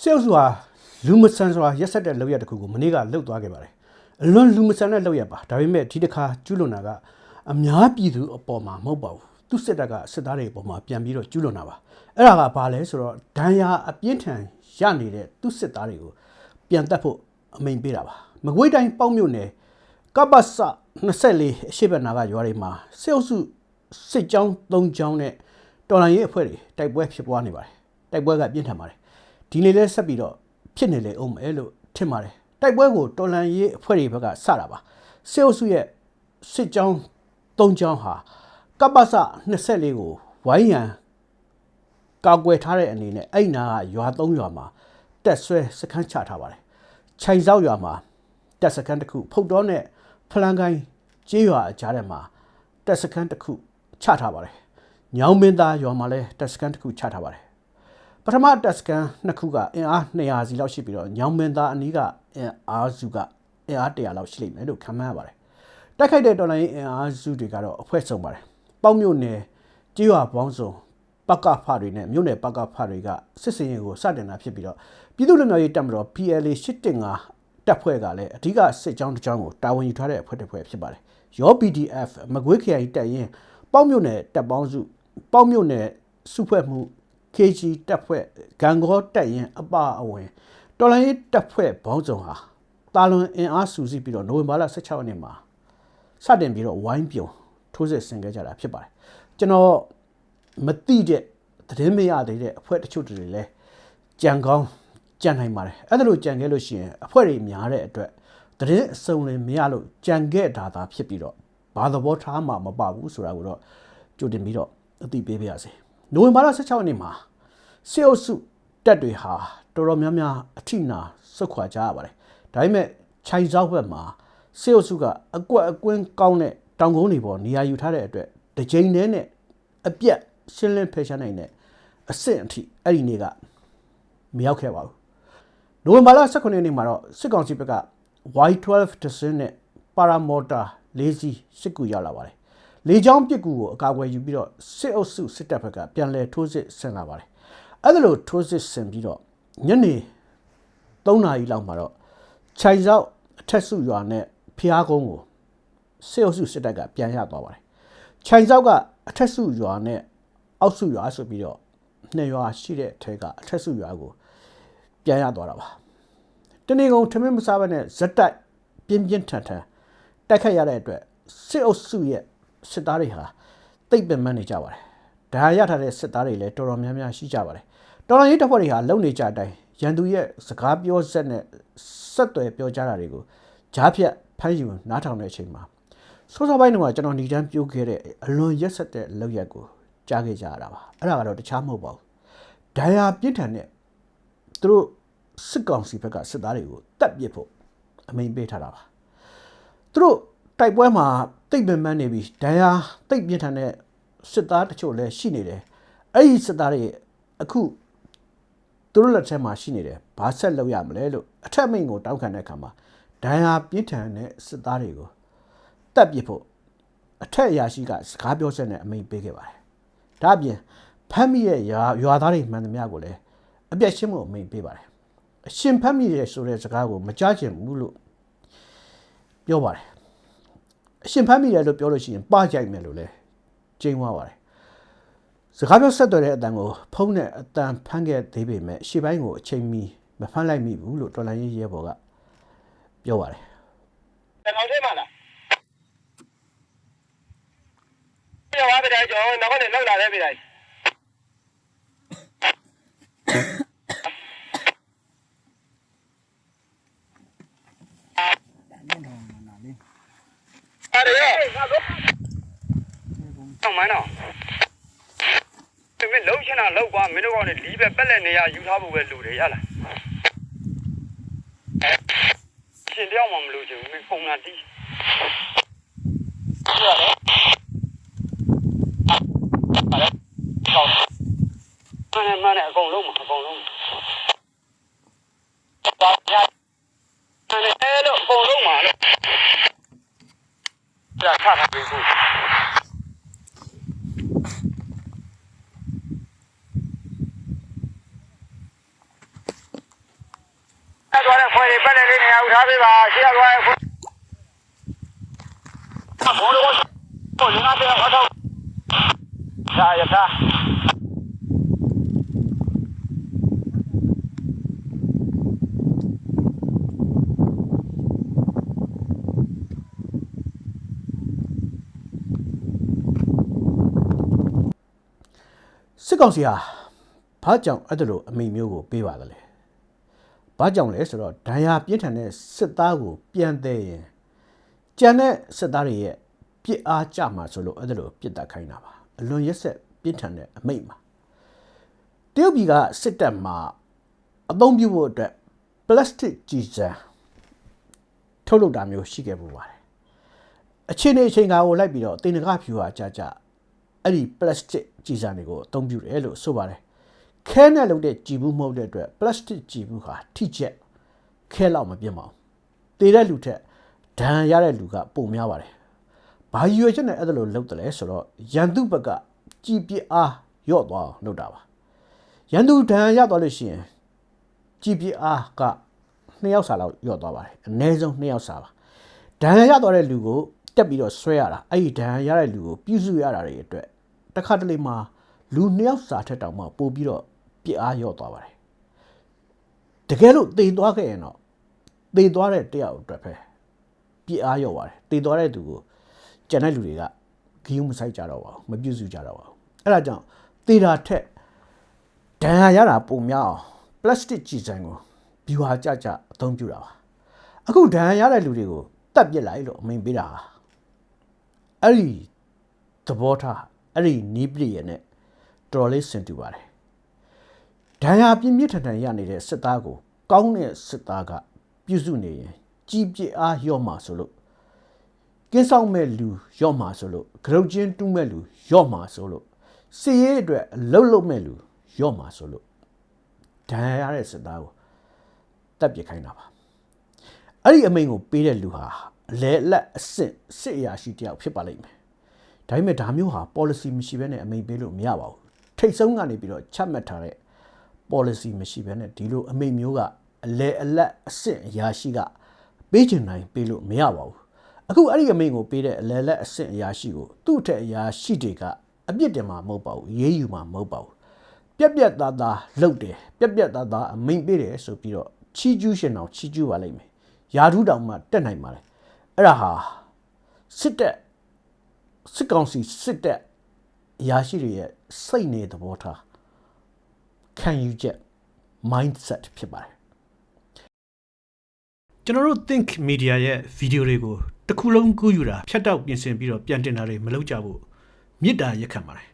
စေအုပ်စုဟာလူမဆန်စွာရက်ဆက်တဲ့လောက်ရတစ်ခုကိုမနေ့ကလှုပ်သွားခဲ့ပါတယ်အလွန်လူမဆန်တဲ့လောက်ရပါဒါပေမဲ့ဒီတစ်ခါကျူးလွန်တာကအများပြည်သူအပေါ်မှာမဟုတ်ပါဘူးသူစစ်တပ်ကစစ်သားတွေအပေါ်မှာပြန်ပြီးတော့ကျူးလွန်တာပါအဲ့ဒါကဘာလဲဆိုတော့ဒဏ်ရာအပြင်းထန်ရနေတဲ့သူစစ်သားတွေကိုပြန်တက်ဖို့အမိန်ပေးတာပါမကွေးတိုင်းပေါ့မြို့နယ်ကပ္ပစ24အရှိတ်ဘက်နာကရွာတွေမှာစေအုပ်စုစစ်ကြောင်း၃ကြောင်းနဲ့တော်လိုင်းရေးအဖွဲ့တွေတိုက်ပွဲဖြစ်ပွားနေပါတယ်တိုက်ပွဲကပြင်းထန်ပါတယ် ဒီနေ့လဲဆက်ပြီးတော့ဖြစ်နေလေအောင်မယ်လို့ထင်ပါတယ်တိုက်ပွဲကိုတော်လန်ရေးအဖွဲ့တွေဘက်ကစတာပါစေအုပ်စုရဲ့စစ်ကြောင်း၃ကြောင်းဟာကပ္ပစ24ကိုဝိုင်းရန်ကာကွယ်ထားတဲ့အနေနဲ့အဲ့နာကရွာ၃ရွာမှာတက်ဆွဲစခန်းချထားပါတယ်ခြိုင်ဆောက်ရွာမှာတက်စခန်းတစ်ခုဖုတ်တော်နဲ့ဖလန်ကိုင်းကျေးရွာအကြားထဲမှာတက်စခန်းတစ်ခုချထားပါတယ်ညောင်မင်းသားရွာမှာလည်းတက်စခန်းတစ်ခုချထားပါတယ် ပထမတက်စကန်နှစ်ခုကအင်အား200စီလောက်ရှိပြီးတော့ညောင်မင်းသားအနီးကအင်အားစုကအင်အား100လောက်ရှိလိမ့်မယ်လို့ခန့်မှန်းရပါတယ်။တိုက်ခိုက်တဲ့တော်လိုင်းအင်အားစုတွေကတော့အဖွဲ့စုံပါတယ်။ပေါ့မြို့နယ်ကြေးရွာပေါင်းစုံပကဖတွေနဲ့မြို့နယ်ပကဖတွေကစစ်စင်ရင်ကိုစတင်တာဖြစ်ပြီးတော့ပြည်သူ့လူမျိုးရေးတပ်မတော် PLA 815တပ်ဖွဲ့ကလည်းအဓိကစစ်ကြောင်းတစ်ကြောင်းကိုတာဝန်ယူထားတဲ့အဖွဲ့တစ်ဖွဲ့ဖြစ်ပါတယ်။ရော PDF မကွေးခရိုင်တပ်ရင်ပေါ့မြို့နယ်တပ်ပေါင်းစုပေါ့မြို့နယ်စုဖွဲ့မှု KG တပ်ဖွဲ့ဂံကောတပ်ရင်အပအဝင်တော်လိုင်းရေးတပ်ဖွဲ့ဘောင်းစုံဟာတာလွန်အင်အားစုစည်းပြီးတော့နိုဝင်ဘာလ16ရက်နေ့မှာစတင်ပြီးတော့ဝိုင်းပြုံထိုးစစ်ဆင်ခဲ့ကြတာဖြစ်ပါတယ်ကျွန်တော်မတိတဲ့သတင်းမရသေးတဲ့အဖွဲ့တချို့တွေလည်းကြံကောင်းကြံနိုင်ပါတယ်အဲ့ဒါလို့ကြံခဲ့လို့ရှိရင်အဖွဲ့တွေများတဲ့အတွက်သတင်းအစုံလင်မရလို့ကြံခဲ့တာသာဖြစ်ပြီးတော့ဘာသဘောထားမှမပဘူးဆိုတာကိုတော့ကြိုတင်ပြီးတော့အသိပေးပါရစေ နိုဝင်ဘာလ16ရက်နေ့မှာစေအုပ်စုတက်တွေဟာတော်တော်များများအထိနာစုတ်ခွာကြရပါတယ်ဒါပေမဲ့ခြိုင်စောက်ဘက်မှာစေအုပ်စုကအကွက်အကွင်းကောင်းတဲ့တောင်ကုန်းတွေပေါ်နေရာယူထားတဲ့အတွက်တစ်ချိန်တည်းနဲ့အပြက်ရှင်းလင်းဖယ်ရှားနိုင်တဲ့အဆင့်အထိအဲ့ဒီနေ့ကမရောက်ခဲ့ပါဘူးနိုဝင်ဘာလ18ရက်နေ့မှာတော့စစ်ကောင်စီဘက်က Y12 ဒဇင်းနဲ့ပါရာမော်တာ၄စီးစစ်ကူရောက်လာပါတယ် လေကြောင်းပစ်ကူကိုအကာအကွယ်ယူပြီးတော့စစ်အုပ်စုစစ်တပ်ဘက်ကပြန်လည်ထိုးစစ်ဆင်လာပါတယ်အဲ့ဒါလို့ထိုးစစ်ဆင်ပြီးတော့ညနေ3နာရီလောက်မှာတော့ခြိုင်ဆောက်အထက်စုရွာနဲ့ဖျားကုန်းကိုစစ်အုပ်စုစစ်တပ်ကပြန်ရသွားပါတယ်ခြိုင်ဆောက်ကအထက်စုရွာနဲ့အောက်စုရွာဆိုပြီးတော့နှစ်ရွာရှိတဲ့အထက်ကအထက်စုရွာကိုပြန်ရသွားတာပါတနေ့ကုန်ထမင်းမစားဘဲနဲ့ဇက်တိုက်ပြင်းပြင်းထန်ထန်တိုက်ခတ်ရတဲ့အတွက်စစ်အုပ်စုရဲ့ စစ်သားတွေဟာတိတ်ပင်ပန်းနေကြပါတယ်။ဒါရရထားတဲ့စစ်သားတွေလည်းတော်တော်များများရှိကြပါတယ်။တော်တော်ရေးတပ်ဖွဲ့တွေဟာလုံနေကြတဲ့အတိုင်းရန်သူရဲ့စကားပြောဆက်နဲ့ဆက်သွယ်ပြောကြတာတွေကိုဂျားဖြတ်ဖမ်းယူနားထောင်တဲ့အချိန်မှာစိုးစောပိုင်းတုန်းကကျွန်တော်ညီတန်းပြိုးခဲ့တဲ့အလွန်ရက်ဆက်တဲ့လောက်ရက်ကိုကြားခဲ့ကြရတာပါ။အဲ့ဒါကတော့တခြားမဟုတ်ပါဘူး။ဒဏ်ရာပြင်းထန်တဲ့သူတို့စစ်ကောင်စီဘက်ကစစ်သားတွေကိုတတ်ပစ်ဖို့အမိန်ပေးထားတာပါ။သူတို့ တိုက်ပွဲမှာတိတ်ပင်ပန်းနေပြီဒဏ်ရာတိတ်ပြင်းထန်တဲ့စစ်သားတချို့လည်းရှိနေတယ်အဲ့ဒီစစ်သားတွေအခုသူတို့လက်ထက်မှာရှိနေတယ်ဘာဆက်လုပ်ရမလဲလို့အထက်မိန်ကိုတောင်းခံတဲ့အခါမှာဒဏ်ရာပြင်းထန်တဲ့စစ်သားတွေကိုတတ်ပစ်ဖို့အထက်အရာရှိကစကားပြောချက်နဲ့အမိန့်ပေးခဲ့ပါတယ်ဒါအပြင်ဖမ်းမိရဲ့ရွာရွာသားတွေမှန်သမျှကိုလည်းအပြတ်ရှင်းဖို့အမိန့်ပေးပါတယ်အရှင်ဖမ်းမိရဲ့ဆိုတဲ့စကားကိုမကြားချင်ဘူးလို့ပြောပါတယ် အရှင်ဖမ်းမိတယ်လို့ပြောလို့ရှိရင်ပကြိုက်မယ်လို့လဲကျင်းသွားပါတယ်စကားပြောဆက်သွယ်တဲ့အတန်ကိုဖုံးတဲ့အတန်ဖမ်းခဲ့သေးပေမဲ့ရှေ့ပိုင်းကိုအချိန်မီမဖမ်းလိုက်မိဘူးလို့တော်လိုင်းရေးရဲဘော်ကပြောပါတယ်တထောင်ထဲမှာလားပြောပါဗျာကျွန်တော်နောက်ကနေလောက်လာတယ်ဗျာအဲ့ဒါ တော့မင်းတော့ဒီမင်းလုံးချင်တာလောက်ကွာမင်းတို့ကောင်နေလီးပဲပက်လက်နေရယူထားဖို့ပဲလူတွေရလားရှင်တယောက်မှမလို့ချင်ဘူးမင်းပုံလာတီးဟုတ်ရတယ်ဟုတ်တယ်မှန်တယ်မှန်တယ်အကုန်လုံးမှာအကုန်လုံးပါရမှန်တယ်အဲ့လိုအကုန်လုံးမှာလို့ပြတ်ထားတာပဲကို ပေးပါရှေ့သွားရင်ဘောလုံးကိုလင်းအားတဲ့ဟောတော့သာရတာ စစ်ကောင်စီဟာဘာကြောင့်အဲ့ဒါလိုအမိန့်မျိုးကိုပေးပါသလဲဘာကြောင့်လဲဆိုတော့ဒဏ်ရာပြင်းထန်တဲ့စစ်သားကိုပြန်သေးရင်ကြံတဲ့စစ်သားတွေရဲ့ပြစ်အားကြမှာဆိုလို့အဲ့ဒါလိုပြစ်တက်ခိုင်းတာပါအလွန်ရက်ဆက်ပြင်းထန်တဲ့အမိန့်ပါတရုတ်ပြည်ကစစ်တပ်မှာအသုံးပြုဖို့အတွက်ပလတ်စတစ်ကြည်စံထုတ်လုပ်တာမျိုးရှိခဲ့ပူပါတယ်အချိန်နဲ့အချိန်ကာကိုလိုက်ပြီးတော့တင်နကဖြူဟာကြာကြာ အဲ့ဒီ plastic ကြည်စံတွေကိုအသုံးပြုတယ်လို့ဆိုပါတယ်ခဲနဲ့လုပ်တဲ့ကြည်ဘူးမဟုတ်တဲ့အတွက် plastic ကြည်ဘူးဟာထိချက်ခဲလောက်မပြတ်ပါဘူးတည်တဲ့လူထက်ဒဏ်ရတဲ့လူကပုံများပါတယ်ဘာရွေချက်နဲ့အဲ့ဒါလိုလုပ်တယ်လဲဆိုတော့ရန်သူဘက်ကကြည်ပြအားရော့သွားအောင်လုပ်တာပါရန်သူဒဏ်ရသွားလို့ရှိရင်ကြည်ပြအားကနှစ်ယောက်စာလောက်ရော့သွားပါတယ်အနည်းဆုံးနှစ်ယောက်စာပါဒဏ်ရရသွားတဲ့လူကိုတက်ပြီးတော့ဆွဲရတာအဲ့ဒီဒဏ်ရာရတဲ့လူကိုပြုစုရတာတွေအတွက် တစ်ခါတလေမှာလူနှစ်ယောက်စာထက်တောင်မှပို့ပြီးတော့ပြစ်အားရော့သွားပါတယ်တကယ်လို့တေသွားခဲ့ရင်တော့တေသွားတဲ့တယောက်အတွက်ပဲပြစ်အားရော့ပါတယ်တေသွားတဲ့သူကိုကျန်တဲ့လူတွေကဂီးမဆိုင်ကြတော့ပါဘူးမပြုစုကြတော့ပါဘူးအဲ့ဒါကြောင့်တေတာထက်ဒဏ်ရာရတာပုံများအောင်ပလတ်စတစ်ကြည်စံကိုဘီဝါကြကြအသုံးပြုတာပါအခုဒဏ်ရာရတဲ့လူတွေကိုတတ်ပစ်လိုက်လို့အမိန်ပေးတာဟာအဲ့ဒီသဘောထား အဲ့ဒီနီးပရိရဲ့နဲ့တော်တော်လေးဆင်တူပါတယ်ဒဏ်ရာပြင်းပြထန်ထန်ရနေတဲ့စစ်သားကို ကောင်းတဲ့စစ်သားကပြုစုနေရင်ကြီးပြအားရော့မှာဆိုလို့ကင်းဆောင်မဲ့လူရော့မှာဆိုလို့ဂရုတ်ချင်းတူးမဲ့လူရော့မှာဆိုလို့စီရေးအတွက်အလုတ်လုတ်မဲ့လူရော့မှာဆိုလို့ဒဏ်ရာရတဲ့စစ်သားကိုတပ်ပစ်ခိုင်းတာပါအဲ့ဒီအမိန်ကိုပေးတဲ့လူဟာအလဲအလက်အဆင့်စစ်အရာရှိတယောက်ဖြစ်ပါလိမ့်မယ်။ ဒါပေမဲ့ဒါမျိုးဟာ policy မရှိဘဲနဲ့အမိန်ပေးလို့မရပါဘူး။ထိတ်ဆုံးကနေပြီးတော့ချမှတ်ထားတဲ့ policy မရှိဘဲနဲ့ဒီလိုအမိန်မျိုးကအလဲအလက်အဆင့်အရာရှိကပေးချင်တိုင်းပေးလို့မရပါဘူး။အခုအဲ့ဒီအမိန်ကိုပေးတဲ့အလဲလက်အဆင့်အရာရှိကိုသူ့အထက်အရာရှိတွေကအပြစ်တင်မှာမဟုတ်ပါဘူး။ရေးယူမှာမဟုတ်ပါဘူး။ပြက်ပြက်သားသားလှုပ်တယ်ပြက်ပြက်သားသားအမိန်ပေးတယ်ဆိုပြီးတော့ချီးကျူးရှင်အောင်ချီးကျူးပါလိမ့်မယ်ယာဓုတောင်မှတက်နိုင်ပါလေအဲ့ဒါဟာစစ်တက် စစ်ကောင်စီစစ်တက်အရာရှိတွေရဲ့စိတ်နေသဘောထားခံယူချက် mindset ဖြစ်ပါတယ်ကျွန်တော်တို့ think media ရဲ့ဗီဒီယိုတွေကိုတစ်ခုလုံးကူးယူတာဖြတ်တောက်ပြင်ဆင်ပြီးတော့ပြန်တင်တာတွေမလုပ်ကြဘူးမေတ္တာရက်ခံပါတယ်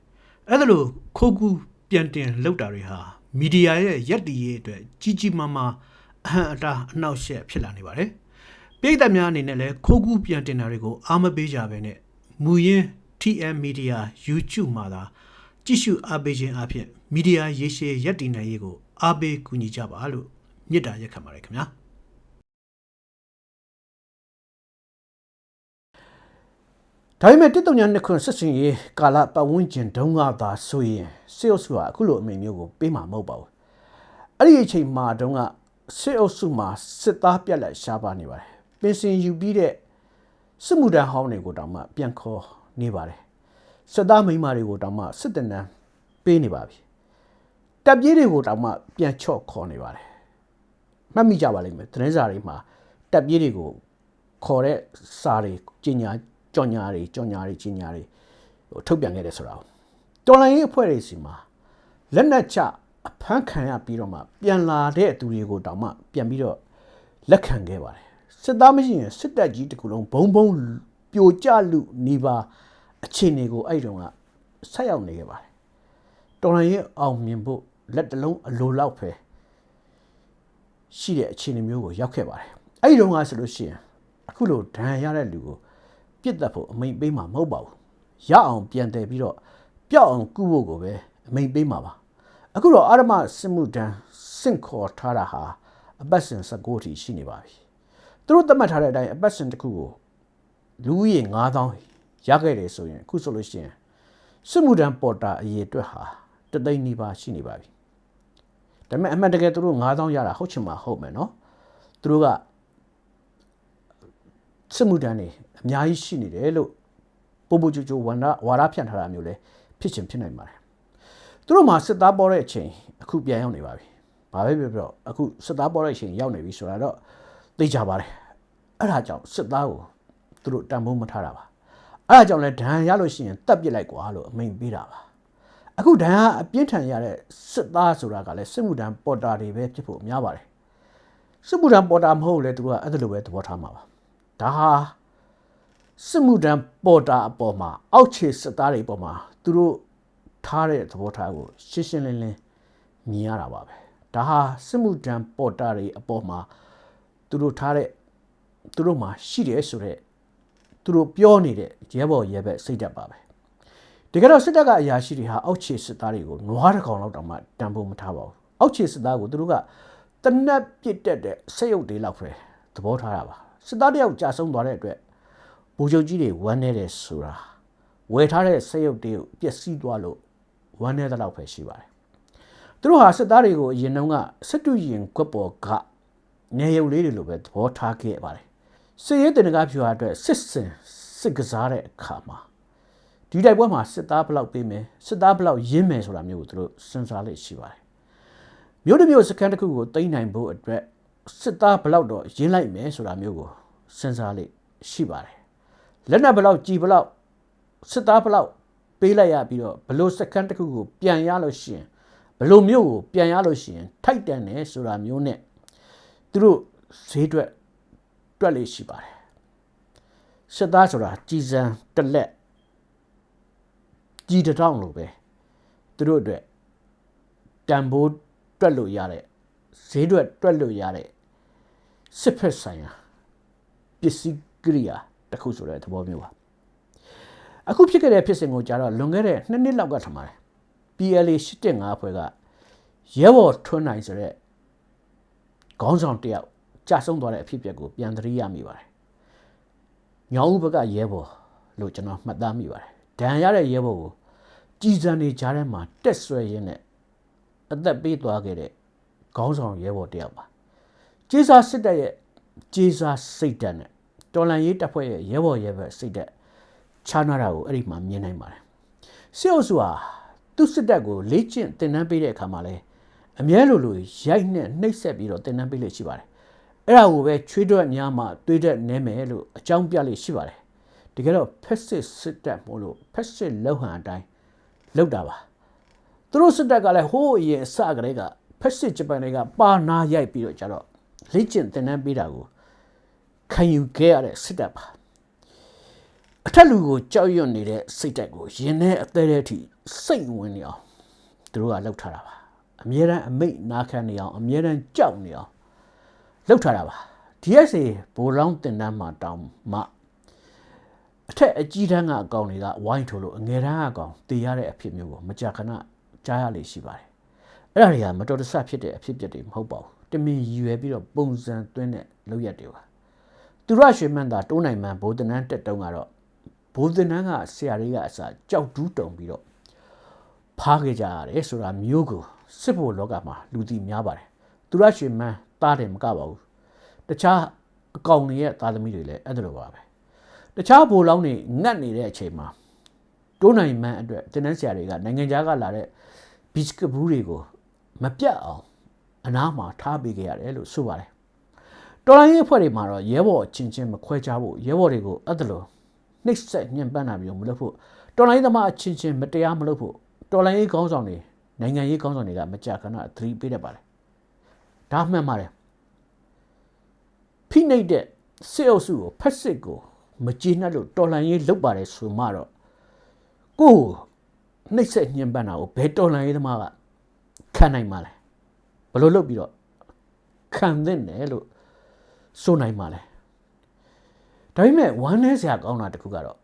အဲ့ဒါလို့ခိုးကူးပြန်တင်လုပ်တာတွေဟာမီဒီယာရဲ့ရက်တီရေးအတွက်ကြီးကြီးမားမားအဟံအတားအနှောက်အယှက်ဖြစ်လာနေပါတယ်ပြည်သက်များအနေနဲ့လည်းခိုးကူးပြန်တင်တာတွေကိုအားမပေးကြဘဲနဲ့ မူရင်း TM Media YouTube မှာသာကြည့်ရှုအားပေးခြင်းအပြင်မီဒီယာရေရှည်ရက်တည်နိုင်ရေးကိုအားပေးကူညီကြပါလို့မြစ်တာရက်ခံပါတယ်ခင်ဗျာဒါပေမဲ့တစ်တုံညာနှစ်ခွန်းဆက်စင်ရေးကာလပတ်ဝန်းကျင်တုန်းကသာဆိုရင်စေအုပ်စုဟာအခုလိုအမိန့်မျိုးကိုပေးမှာမဟုတ်ပါဘူးအဲ့ဒီအချိန်မှာတုန်းကစေအုပ်စုမှာစစ်သားပြက်လက်ရှားပါနေပါတယ်ပင်စင်ယူပြီးတဲ့ စစ်မှုထမ်းဟောင်းတွေကိုတောင်မှပြန်ခေါ်နေပါတယ်စစ်သားမိန်းမတွေကိုတောင်မှစစ်တပ်နန်းပေးနေပါပြီတပ်ပြေးတွေကိုတောင်မှပြန်ချော့ခေါ်နေပါတယ်မှတ်မိကြပါလိမ့်မယ်သတင်းစာတွေမှာတပ်ပြေးတွေကိုခေါ်တဲ့စာတွေကျညာကြော်ညာတွေကြော်ညာတွေကျညာတွေဟိုထုတ်ပြန်ခဲ့တယ်ဆိုတာကိုတော်လိုင်းရေးအဖွဲ့တွေစီမှာလက်နက်ချအဖမ်းခံရပြီးတော့မှပြန်လာတဲ့သူတွေကိုတောင်မှပြန်ပြီးတော့လက်ခံခဲ့ပါတယ် စစ်သားမရှိရင်စစ်တပ်ကြီးတစ်ခုလုံးဘုံဘုံပြိုကျလူနေပါအခြေအနေကိုအဲ့တုန်းကဆက်ရောက်နေခဲ့ပါတယ်တော်လိုင်းရေးအောင်မြင်ဖို့လက်တလုံးအလိုလောက်ပဲရှိတဲ့အခြေအနေမျိုးကိုရောက်ခဲ့ပါတယ်အဲ့ဒီတုန်းကဆိုလို့ရှိရင်အခုလိုဒဏ်ရာရတဲ့လူကိုပြစ်တက်ဖို့အမိန်ပေးမှာမဟုတ်ပါဘူးရအောင်ပြန်တယ်ပြီးတော့ပျောက်အောင်ကုဖို့ကိုပဲအမိန်ပေးမှာပါအခုတော့အာရမစစ်မှုတန်းစင့်ခေါ်ထားတာဟာအပတ်စဉ်16ထိရှိနေပါပြီ သူတို့သတ်မှတ်ထားတဲ့အတိုင်းအပတ်စဉ်တစ်ခုကိုလူဦးရေ9000ရခဲ့တယ်ဆိုရင်အခုဆိုလို့ရှိရင်စစ်မှုတန်းပေါ်တာအရေးအတွက်ဟာတသိန်းနီးပါးရှိနေပါပြီဒါပေမဲ့အမှန်တကယ်သူတို့9000ရတာဟုတ်ချင်မှာဟုတ်မယ်နော်သူတို့ကစစ်မှုတန်းတွေအများကြီးရှိနေတယ်လို့ပို့ပို့ချိုချိုဝန္ဒဝါဒဖြန့်ထားတာမျိုးလည်းဖြစ်ချင်ဖြစ်နိုင်ပါတယ်သူတို့မှာစစ်သားပေါ်တဲ့အချိန်အခုပြန်ရောက်နေပါပြီဘာပဲပြောပြောအခုစစ်သားပေါ်တဲ့အချိန်ရောက်နေပြီဆိုတာတော့သိကြပါတယ် အဲ့ဒါကြောင့်စစ်သားကိုသူတို့တန်ဖိုးမထားတာပါအဲ့ဒါကြောင့်လဲဒဏ်ရလို့ရှိရင်တက်ပစ်လိုက်ကွာလို့အမိန်ပေးတာပါအခုဒဏ်ကအပြင်းထန်ရတဲ့စစ်သားဆိုတာကလည်းစစ်မှုတန်းပေါ်တာတွေပဲဖြစ်ဖို့များပါတယ်စစ်မှုတန်းပေါ်တာမဟုတ်လေသူကအဲ့ဒါလိုပဲသဘောထားမှာပါဒါဟာစစ်မှုတန်းပေါ်တာအပေါ်မှာအောက်ခြေစစ်သားတွေအပေါ်မှာသူတို့ထားတဲ့သဘောထားကိုရှင်းရှင်းလင်းလင်းမြင်ရတာပါပဲဒါဟာစစ်မှုတန်းပေါ်တာတွေအပေါ်မှာသူတို့ထားတဲ့ သူတို့မှာရှိတယ်ဆိုတော့သူတို့ပြောနေတဲ့ရဲဘော်ရဲဘက်စိတ်ဓာတ်ပါပဲတကယ်တော့စစ်တပ်ကအရာရှိတွေဟာအောက်ခြေစစ်သားတွေကိုနွားတစ်ကောင်လောက်တောင်မှတန်ဖိုးမထားပါဘူးအောက်ခြေစစ်သားကိုသူတို့ကတနက်ပစ်တက်တဲ့စိတ်ရုပ်တွေလောက်ပဲသဘောထားတာပါစစ်သားတယောက်ကြာဆုံးသွားတဲ့အတွက်ဘူချုပ်ကြီးတွေဝမ်းနေတယ်ဆိုတာဝယ်ထားတဲ့စိတ်ရုပ်တွေကိုပျက်စီးသွားလို့ဝမ်းနေတဲ့လောက်ပဲရှိပါတယ်သူတို့ဟာစစ်သားတွေကိုအရင်တုန်းကစစ်တူရင်ကွက်ပေါ်ကနေရုပ်လေးတွေလိုပဲသဘောထားခဲ့ပါတယ် စစ်ရေးတင်ကားဖြူဟာအတွက်စစ်စင်စစ်ကစားတဲ့အခါမှာဒီတိုက်ပွဲမှာစစ်သားဘယ်လောက်ပေးမယ်စစ်သားဘယ်လောက်ရင်းမယ်ဆိုတာမျိုးကိုသူတို့စဉ်းစားလိမ့်ရှိပါတယ်မြို့တစ်မြို့စကန်တစ်ခုကိုတိမ့်နိုင်ဖို့အတွက်စစ်သားဘယ်လောက်တော့ရင်းလိုက်မယ်ဆိုတာမျိုးကိုစဉ်းစားလိမ့်ရှိပါတယ်လက်နက်ဘယ်လောက်ကြီးဘယ်လောက်စစ်သားဘယ်လောက်ပေးလိုက်ရပြီးတော့ဘလို့စကန်တစ်ခုကိုပြန်ရလို့ရှိရင်ဘလို့မြို့ကိုပြန်ရလို့ရှိရင်ထိုက်တန်တယ်ဆိုတာမျိုးနဲ့သူတို့ဈေးတွက် တွက်လေးရှိပါတယ်စစ်သားဆိုတာကြီးစံတစ်လက်ကြီးတစ်ထောင်လို့ပဲသူတို့အတွက်တန်ဖိုးတွက်လို့ရတဲ့ဈေးတွက်တွက်လို့ရတဲ့စစ်ဖက်ဆိုင်ရာပစ္စည်းကိရိယာတစ်ခုဆိုတဲ့သဘောမျိုးပါအခုဖြစ်ခဲ့တဲ့ဖြစ်စဉ်ကိုကြာတော့လွန်ခဲ့တဲ့နှစ်နှစ်လောက်ကထင်ပါတယ် PLA 8.5အဖွဲ့ကရဲဘော်ထွန်းနိုင်ဆိုတဲ့ခေါင်းဆောင်တယောက် ကြာဆုံးသွားတဲ့အဖြစ်အပျက်ကိုပြန်သတိရမိပါတယ်။ညောင်ဦးဘက်ကရဲဘော်လို့ကျွန်တော်မှတ်သားမိပါတယ်။ဒဏ်ရတဲ့ရဲဘော်ကိုကြည်စံနေကြားထဲမှာတက်ဆွဲရင်းနဲ့အသက်ပေးသွားခဲ့တဲ့ခေါင်းဆောင်ရဲဘော်တယောက်ပါ။ကျေးစာစစ်တပ်ရဲ့ကျေးစာစိတ်ဓာတ်နဲ့တော်လန်ရေးတပ်ဖွဲ့ရဲ့ရဲဘော်ရဲဘက်စိတ်ဓာတ်ခြားနာတာကိုအဲ့ဒီမှာမြင်နိုင်ပါတယ်။စစ်အုပ်စုဟာသူ့စစ်တပ်ကိုလေ့ကျင့်တင်နန်းပေးတဲ့အခါမှာလဲအမြဲလိုလိုရိုက်နဲ့နှိပ်စက်ပြီးတော့တင်နန်းပေးလို့ရှိပါတယ် အဲ့ဒါကိုပဲချွေးတွက်များမှတွေးတတ်နေမယ်လို့အကြောင်းပြလို့ရှိပါတယ်တကယ်တော့ဖက်စစ်စစ်တပ်မို့လို့ဖက်စစ်လောက်ဟန်အတိုင်းလောက်တာပါသူတို့စစ်တပ်ကလည်းဟိုးအရင်အစကတည်းကဖက်စစ်ဂျပန်တွေကပါနာရိုက်ပြီးတော့ကြတော့လေ့ကျင့်တင်နန်းပေးတာကိုခံယူခဲ့ရတဲ့စစ်တပ်ပါအထက်လူကိုကြောက်ရွံ့နေတဲ့စိတ်တက်ကိုရင်ထဲအသေးသေးအထိစိတ်ဝင်နေအောင်သူတို့ကလှုပ်ထားတာပါအမြဲတမ်းအမိတ်နာခံနေအောင်အမြဲတမ်းကြောက်နေအောင် လှုပ်ထားတာပါ DSA ဘိုးလောင်းတင်တန်းမှာတောင်းမှအထက်အကြီးတန်းကအကောင်တွေကဝိုင်းထိုးလို့အငယ်တန်းကအကောင်တည်ရတဲ့အဖြစ်မျိုးကိုမကြာခဏကြားရလေရှိပါတယ်အဲ့ဒါတွေကမတော်တဆဖြစ်တဲ့အဖြစ်အပျက်တွေမဟုတ်ပါဘူးတမင်ရည်ရွယ်ပြီးတော့ပုံစံသွင်းတဲ့လုပ်ရက်တွေပါသူရရွှေမန်းသာတိုးနိုင်မှန်ဘိုးတနန်းတက်တုံးကတော့ဘိုးတနန်းကဆရာတွေကအစားကြောက်တူးတုံပြီးတော့ဖားခဲ့ကြရတယ်ဆိုတာမျိုးကိုစစ်ဖို့လောကမှာလူသိများပါတယ်သူရရွှေမန်း သားတယ်မကပါဘူးတခြားအကောင်တွေရဲ့သားသမီးတွေလည်းအဲ့ဒါလိုပါပဲတခြားဘိုလ်လောင်းတွေငတ်နေတဲ့အချိန်မှာတိုးနိုင်မှန်းအတွက်တင်းနှဆရာတွေကနိုင်ငံခြားကလာတဲ့ဘီစကဘူးတွေကိုမပြတ်အောင်အနားမှာထားပေးခဲ့ရတယ်လို့ဆိုပါတယ်တော်လိုင်းရေးအဖွဲ့တွေမှာတော့ရဲဘော်ချင်းချင်းမခွဲခြားဖို့ရဲဘော်တွေကိုအဲ့ဒါလိုနှိပ်စက်ညှဉ်းပန်းတာမျိုးမလုပ်ဖို့တော်လိုင်းသမားအချင်းချင်းမတရားမလုပ်ဖို့တော်လိုင်းရေးခေါင်းဆောင်တွေနိုင်ငံရေးခေါင်းဆောင်တွေကမကြာခဏသတိပေးတတ်ပါတယ် ဒါမှန်ပါတယ်ဖိနှိပ်တဲ့စစ်အုပ်စုကိုဖက်စစ်ကိုမကျေနပ်လို့တော်လှန်ရေးလုပ်ပါတယ်ဆိုမှတော့ကိုယ်နှိပ်စက်ညှဉ်းပန်းတာကိုဘယ်တော်လှန်ရေးသမားကခံနိုင်မှာလဲဘလို့လုပ်ပြီးတော့ခံသင့်တယ်လို့ဆိုနိုင်မှာလဲဒါပေမဲ့ဝမ်းနည်းစရာကောင်းတာတခုကတော့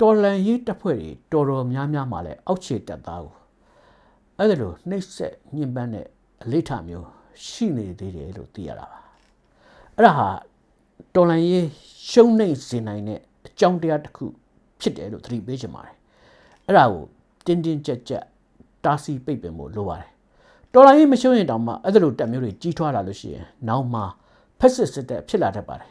တော်လန်ရေးတပ်ဖွဲ့တွေတော်တော်များများမှလည်းအောက်ခြေတပ်သားကိုအဲ့ဒါလိုနှိပ်စက်ညှဉ်းပန်းတဲ့အလေးထားမျိုး ရှိနေသေးတယ်လို့သိရတာပါအဲ့ဒါဟာတော်လန်ရေးရှုံးနေစေနိုင်တဲ့အကြောင်းတရားတစ်ခုဖြစ်တယ်လို့သတိပေးချင်ပါတယ်အဲ့ဒါကိုတင်းတင်းကြပ်ကြပ်တားဆီးပိတ်ပင်ဖို့လိုပါတယ်တော်လိုင်းရေးမရှုံးရင်တောင်မှအဲ့ဒါလိုတက်မျိုးတွေကြီးထွားလာလို့ရှိရင်နောက်မှဖက်စစ်စစ်တက်ဖြစ်လာတတ်ပါတယ်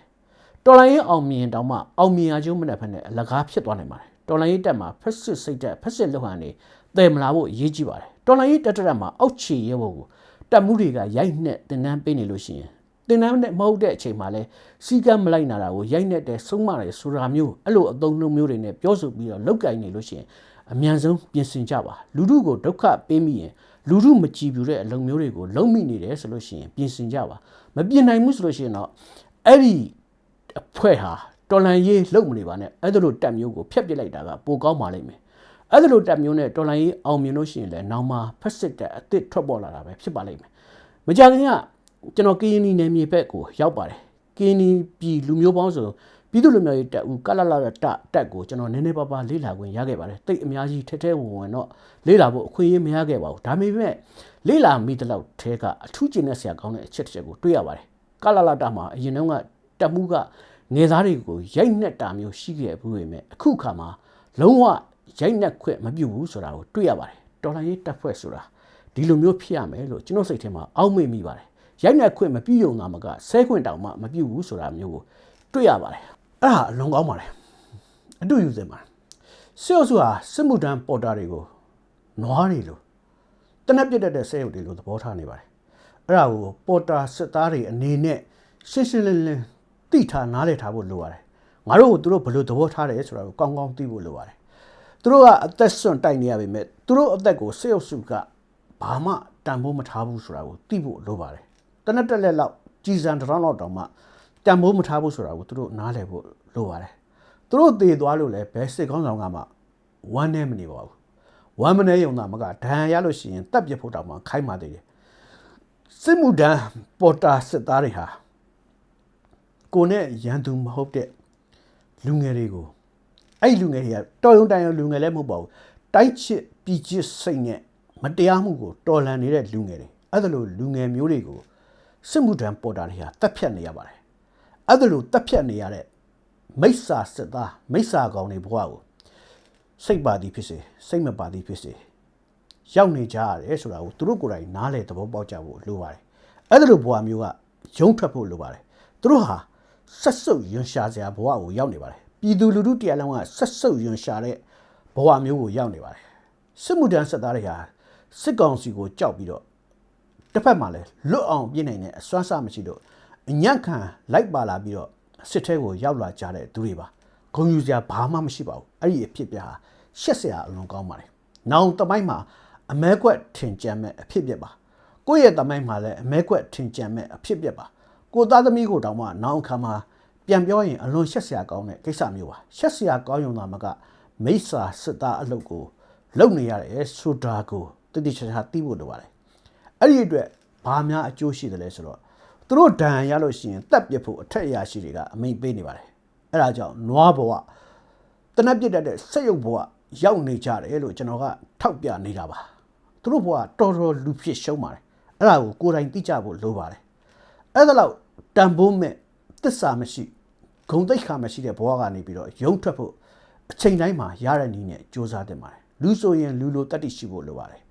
တော်လိုင်းရင်အောင်မြင်တောင်မှအောင်မြင်ရကျုံးမနဲ့ဖက်နဲ့အလကားဖြစ်သွားနိုင်ပါတယ်တော်လိုင်းရင်တက်မှာဖက်စစ်စိတ်တက်ဖက်စစ်လောက်ဟန်နေတည်မလာဖို့အရေးကြီးပါတယ်တော်လိုင်းရင်တက်တက်မှာအောက်ချီရဲဖို့ကို တက်မှုတွေကရိုက်နှက်တင်နန်းပေးနေလို့ရှိရင်တင်နန်းနဲ့မဟုတ်တဲ့အချိန်မှာလဲစီကံမလိုက်နာတာကိုရိုက်နှက်တဲ့ဆုံးမတယ်ဆိုတာမျိုးအဲ့လိုအသုံးနှုန်းမျိုးတွေနဲ့ပြောဆိုပြီးတော့လောက်ကင်နေလို့ရှိရင်အမြန်ဆုံးပြင်ဆင်ကြပါလူထုကိုဒုက္ခပေးမိရင်လူထုမကြည်ပြူတဲ့အလုပ်မျိုးတွေကိုလုံးမိနေတယ်ဆိုလို့ရှိရင်ပြင်ဆင်ကြပါမပြင်နိုင်ဘူးဆိုလို့ရှိရင်တော့အဲ့ဒီအဖွဲ့ဟာတော်လန်ရေးလုံမနေပါနဲ့အဲ့ဒါလိုတက်မျိုးကိုဖျက်ပစ်လိုက်တာကပိုကောင်းပါလိမ့်မယ် အဲ့ဒါလိုတက်မျိုးနဲ့တော်လန်ရေးအောင်မြင်လို့ရှိရင်လည်းနောက်မှဖက်စစ်တဲ့အစ်စ်ထွက်ပေါ်လာတာပဲဖြစ်ပါလိမ့်မယ်မကြခင်ကကျွန်တော်ကင်းနီနယ်မြေဘက်ကိုရောက်ပါတယ်ကင်းနီပြည်လူမျိုးပေါင်းစုံပြည်သူလူမျိုးရေးတက်ဦးကလလရတတက်ကိုကျွန်တော်နည်းနည်းပါးပါးလေ့လာခွင့်ရခဲ့ပါတယ်တိတ်အများကြီးထဲထဲဝင်ဝင်တော့လေ့လာဖို့အခွင့်အရေးမရခဲ့ပါဘူးဒါပေမဲ့လေ့လာမိတဲ့လောက်ထဲကအထူးကျင်တဲ့ဆရာကောင်းတဲ့အချက်တစ်ချက်ကိုတွေ့ရပါတယ်ကလလတမှာအရင်တုန်းကတက်မှုကငယ်သားတွေကိုရိုက်နှက်တာမျိုးရှိခဲ့ဘူးပေမဲ့အခုခါမှာလုံးဝ ရိုက်နှက်ခွင့်မပြုဘူးဆိုတာကိုတွေ့ရပါတယ်တော်လိုင်းရေးတက်ဖွဲ့ဆိုတာဒီလိုမျိုးဖြစ်ရမယ်လို့ကျွန်တော်စိတ်ထဲမှာအောက်မေ့မိပါတယ်ရိုက်နှက်ခွင့်မပြုံတာမကဆဲခွင့်တောင်မှမပြုဘူးဆိုတာမျိုးကိုတွေ့ရပါတယ်အဲ့ဒါအလွန်ကောင်းပါတယ်အတူယူစင်ပါတယ်စစ်အုပ်စုဟာစစ်မှုထမ်းပေါ်တာတွေကိုနွားတွေလို့တနက်ပြတ်တတ်တဲ့ဆဲရုပ်တွေလို့သဘောထားနေပါတယ်အဲ့ဒါကိုပေါ်တာစစ်သားတွေအနေနဲ့ရှင်းရှင်းလင်းလင်းသိထားနားလည်ထားဖို့လိုပါတယ်ငါတို့ကိုသူတို့ဘယ်လိုသဘောထားတယ်ဆိုတာကိုကောင်းကောင်းသိဖို့လိုပါတယ် သူတို့ကအသက်ဆွန့်တိုက်နေရပေမဲ့သူတို့အသက်ကိုစစ်အုပ်စုကဘာမှတန်ဖိုးမထားဘူးဆိုတာကိုသိဖို့လိုပါတယ်တနက်တက်လက်လောက်ကြီးစံတစ်ထောင်လောက်တောင်မှတန်ဖိုးမထားဘူးဆိုတာကိုသူတို့နားလည်ဖို့လိုပါတယ်သူတို့တည်သွားလို့လည်းဘယ်စစ်ကောင်းဆောင်ကမှဝမ်းနဲ့မနေပါဘူးဝမ်းမနေရုံသာမကဒဏ်ရာရလို့ရှိရင်တပ်ပြစ်ဖို့တောင်မှခိုင်းပါသေးတယ်စစ်မှုဒဏ်ပေါ်တာစစ်သားတွေဟာကိုနဲ့ရန်သူမဟုတ်တဲ့လူငယ်တွေကို အဲ့ဒီလူငယ်တွေကတော်ရုံတန်ရုံလူငယ်လည်းမဟုတ်ပါဘူးတိုက်ချစ်ပြည်ချစ်စိတ်နဲ့မတရားမှုကိုတော်လှန်နေတဲ့လူငယ်တွေအဲ့ဒါလိုလူငယ်မျိုးတွေကိုစစ်မှုထမ်းပေါ်တာတွေဟာတက်ဖြတ်နေရပါတယ်အဲ့ဒါလိုတက်ဖြတ်နေရတဲ့မိစ္ဆာစစ်သားမိစ္ဆာကောင်တွေဘဝကိုစိတ်ပါသည်ဖြစ်စေစိတ်မပါသည်ဖြစ်စေရောက်နေကြရတယ်ဆိုတာကိုသူတို့ကိုယ်တိုင်နားလေသဘောပေါက်ကြဖို့လိုပါတယ်အဲ့ဒါလိုဘဝမျိုးကရုံထွက်ဖို့လိုပါတယ်သူတို့ဟာဆက်စုပ်ယွန်ရှာစရာဘဝကိုရောက်နေပါတယ် ပြည်သူလူထုတရားလုံးကဆက်စုပ်ယွန်ရှာတဲ့ဘဝမျိုးကိုရောက်နေပါတယ်စစ်မှုထမ်းစစ်သားတွေဟာစစ်ကောင်စီကိုကြောက်ပြီးတော့တစ်ဖက်မှာလည်းလွတ်အောင်ပြည့်နိုင်တဲ့အစွမ်းစားမရှိလို့အညံ့ခံလိုက်ပါလာပြီးတော့စစ်ထဲကိုရောက်လာကြတဲ့သူတွေပါဂုံယူစရာဘာမှမရှိပါဘူးအဲ့ဒီအဖြစ်ပြဟာရှက်စရာအလွန်ကောင်းပါတယ်နောင်တမိုင်းမှာအမဲကွက်ထင်ကြမ်းမဲ့အဖြစ်ပြပါကိုယ့်ရဲ့တမိုင်းမှာလည်းအမဲကွက်ထင်ကြမ်းမဲ့အဖြစ်ပြပါကိုသားသမီးကိုတောင်မှနောင်အခါမှာ ပြန်ပြောရင်အလွန်ရှက်စရာကောင်းတဲ့ကိစ္စမျိုးပါရှက်စရာကောင်းရုံသာမကမိစ္ဆာစစ်သားအလုပ်ကိုလုပ်နေရတယ်ဆိုတာကိုတတိချာချာသိဖို့လိုပါတယ်အဲ့ဒီအတွက်ဘာများအကျိုးရှိတယ်လဲဆိုတော့သူတို့ဒဏ်ရလို့ရှိရင်တက်ပြစ်ဖို့အထက်အရာရှိတွေကအမိန်ပေးနေပါတယ်အဲ့ဒါကြောင့်နွားဘဝတနက်ပြစ်တတ်တဲ့စက်ရုပ်ဘဝရောက်နေကြတယ်လို့ကျွန်တော်ကထောက်ပြနေတာပါသူတို့ဘဝတော်တော်လူဖြစ်ရှုံးပါတယ်အဲ့ဒါကိုကိုယ်တိုင်သိကြဖို့လိုပါတယ်အဲ့ဒါလောက်တန်ဖိုးမဲ့သစ္စာမရှိ ဂုံတိတ်ခါမရှိတဲ့ဘဝကနေပြီးတော့ရုံထွက်ဖို့အချိန်တိုင်းမှာရတဲ့နည်းနဲ့စူးစမ်းတင်ပါတယ်လူဆိုရင်လူလိုတတ်သိရှိဖို့လိုပါတယ်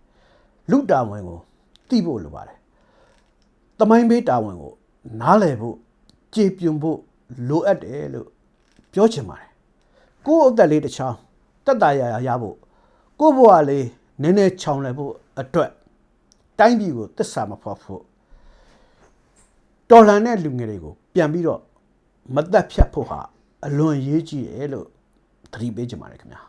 လူတာဝန်ကိုသိဖို့လိုပါတယ်။တမိုင်းဘေးတာဝန်ကိုနားလည်ဖို့ကြည်ပြွန်ဖို့လိုအပ်တယ်လို့ပြောချင်ပါတယ်။ကိုယ့်အသက်လေးတစ်ချောင်းတက်တာရရရဖို့ကိုယ့်ဘဝလေးနည်းနည်းချောင်လည်ဖို့အတွက်တိုင်းပြည်ကိုတစ္ဆာမဖောက်ဖို့တော်လှန်တဲ့လူငယ်တွေကိုပြန်ပြီးတော့ မသက်ဖြတ်ဖို့ဟာအလွန်ရေးကြည့်တယ်လို့သတိပေးချင်ပါတယ်ခင်ဗျာ။